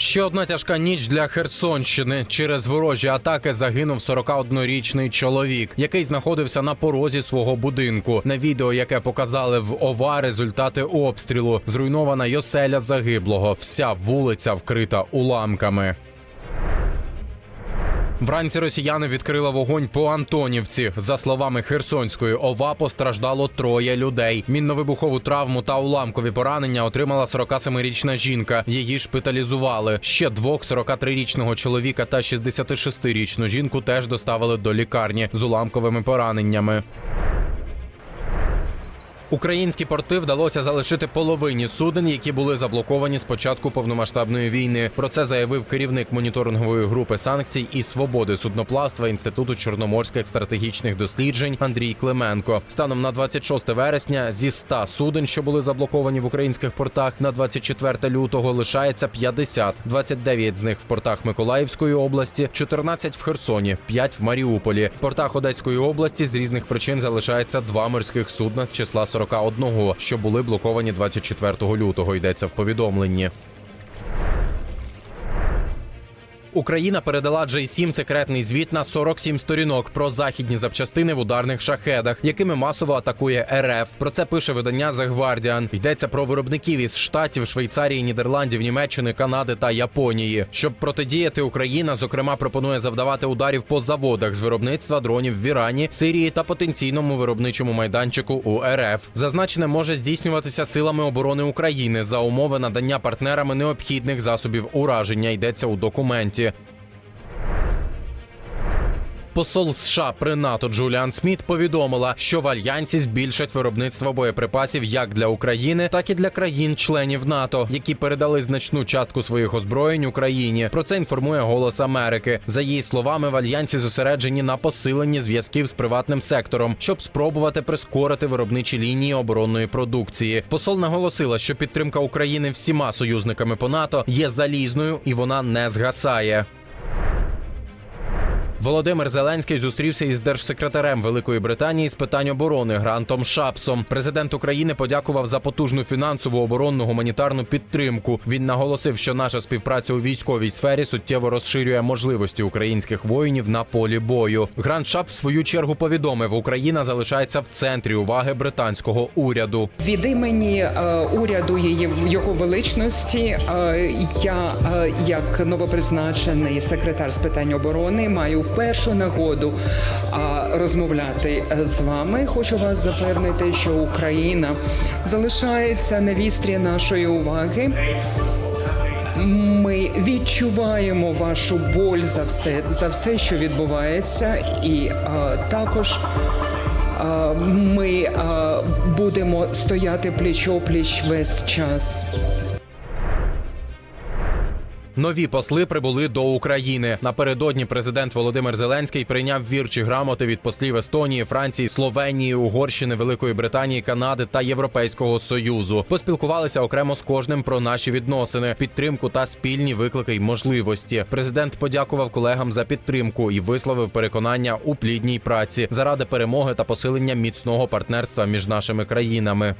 Ще одна тяжка ніч для Херсонщини. Через ворожі атаки загинув 41-річний чоловік, який знаходився на порозі свого будинку. На відео, яке показали в ОВА, результати обстрілу. Зруйнована й оселя загиблого. Вся вулиця вкрита уламками. Вранці росіяни відкрили вогонь по Антонівці. За словами Херсонської ОВА, постраждало троє людей. Мінно-вибухову травму та уламкові поранення отримала 47-річна жінка. Її шпиталізували. Ще двох 43-річного чоловіка та 66-річну жінку теж доставили до лікарні з уламковими пораненнями. Українські порти вдалося залишити половині суден, які були заблоковані з початку повномасштабної війни. Про це заявив керівник моніторингової групи санкцій і свободи судноплавства Інституту чорноморських стратегічних досліджень Андрій Клименко. Станом на 26 вересня зі 100 суден, що були заблоковані в українських портах, на 24 лютого лишається 50. 29 з них в портах Миколаївської області, 14 в Херсоні, 5 в Маріуполі. В портах Одеської області з різних причин залишається два морських судна з числа 41, що були блоковані 24 лютого. Йдеться в повідомленні. Україна передала J-7 секретний звіт на 47 сторінок про західні запчастини в ударних шахедах, якими масово атакує РФ. Про це пише видання The Guardian. Йдеться про виробників із штатів, Швейцарії, Нідерландів, Німеччини, Канади та Японії. Щоб протидіяти, Україна зокрема пропонує завдавати ударів по заводах з виробництва дронів в Ірані, Сирії та потенційному виробничому майданчику у РФ. Зазначене може здійснюватися силами оборони України за умови надання партнерами необхідних засобів ураження. Йдеться у документі інтернеті. Посол США при НАТО Джуліан Сміт повідомила, що в альянсі збільшать виробництво боєприпасів як для України, так і для країн-членів НАТО, які передали значну частку своїх озброєнь Україні. Про це інформує Голос Америки. За її словами, в альянсі зосереджені на посиленні зв'язків з приватним сектором, щоб спробувати прискорити виробничі лінії оборонної продукції. Посол наголосила, що підтримка України всіма союзниками по НАТО є залізною і вона не згасає. Володимир Зеленський зустрівся із держсекретарем Великої Британії з питань оборони Грантом Шапсом. Президент України подякував за потужну фінансову оборонну гуманітарну підтримку. Він наголосив, що наша співпраця у військовій сфері суттєво розширює можливості українських воїнів на полі бою. Грант Шапс в свою чергу повідомив, Україна залишається в центрі уваги британського уряду. Від імені е, уряду її його величності е, я, е, як новопризначений секретар з питань оборони, маю вперше нагоду е, розмовляти з вами. Хочу вас запевнити, що Україна залишається на вістрі нашої уваги. Ми відчуваємо вашу боль за все, за все, що відбувається, і е, також е, ми е, будемо стояти пліч опліч весь час. Нові посли прибули до України. Напередодні президент Володимир Зеленський прийняв вірчі грамоти від послів Естонії, Франції, Словенії, Угорщини, Великої Британії, Канади та Європейського союзу. Поспілкувалися окремо з кожним про наші відносини, підтримку та спільні виклики й можливості. Президент подякував колегам за підтримку і висловив переконання у плідній праці заради перемоги та посилення міцного партнерства між нашими країнами.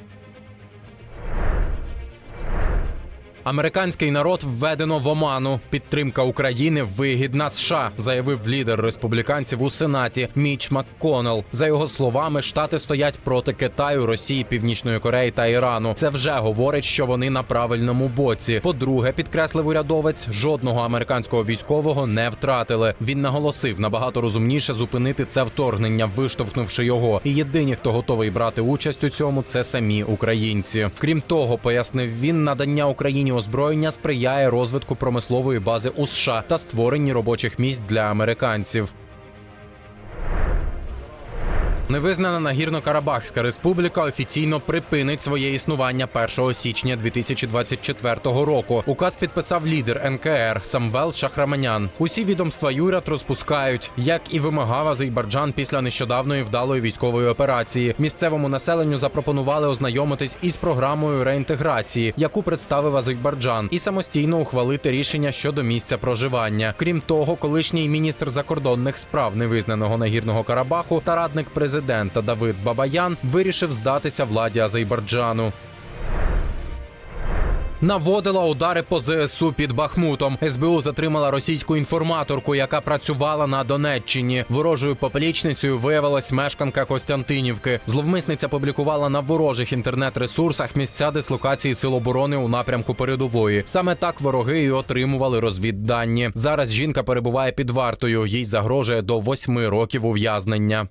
Американський народ введено в оману. Підтримка України вигідна США, заявив лідер республіканців у сенаті Міч МакКоннелл. За його словами, штати стоять проти Китаю, Росії, Північної Кореї та Ірану. Це вже говорить, що вони на правильному боці. По-друге, підкреслив урядовець, жодного американського військового не втратили. Він наголосив, набагато розумніше зупинити це вторгнення, виштовхнувши його. І єдині, хто готовий брати участь у цьому, це самі українці. Крім того, пояснив він, надання Україні озброєння сприяє розвитку промислової бази у США та створенні робочих місць для американців. Невизнана Нагірно-Карабахська республіка офіційно припинить своє існування 1 січня 2024 року. Указ підписав лідер НКР Самвел Шахраманян. Усі відомства ЮРЯД розпускають, як і вимагав Азербайджан після нещодавної вдалої військової операції. Місцевому населенню запропонували ознайомитись із програмою реінтеграції, яку представив Азербайджан, і самостійно ухвалити рішення щодо місця проживання. Крім того, колишній міністр закордонних справ невизнаного Нагірного Карабаху та радник президента Давид Бабаян вирішив здатися владі Азербайджану. Наводила удари по ЗСУ під Бахмутом. СБУ затримала російську інформаторку, яка працювала на Донеччині. Ворожою поплічницею виявилась мешканка Костянтинівки. Зловмисниця публікувала на ворожих інтернет-ресурсах місця дислокації сил оборони у напрямку передової. Саме так вороги і отримували розвіддані. Зараз жінка перебуває під вартою. Їй загрожує до восьми років ув'язнення.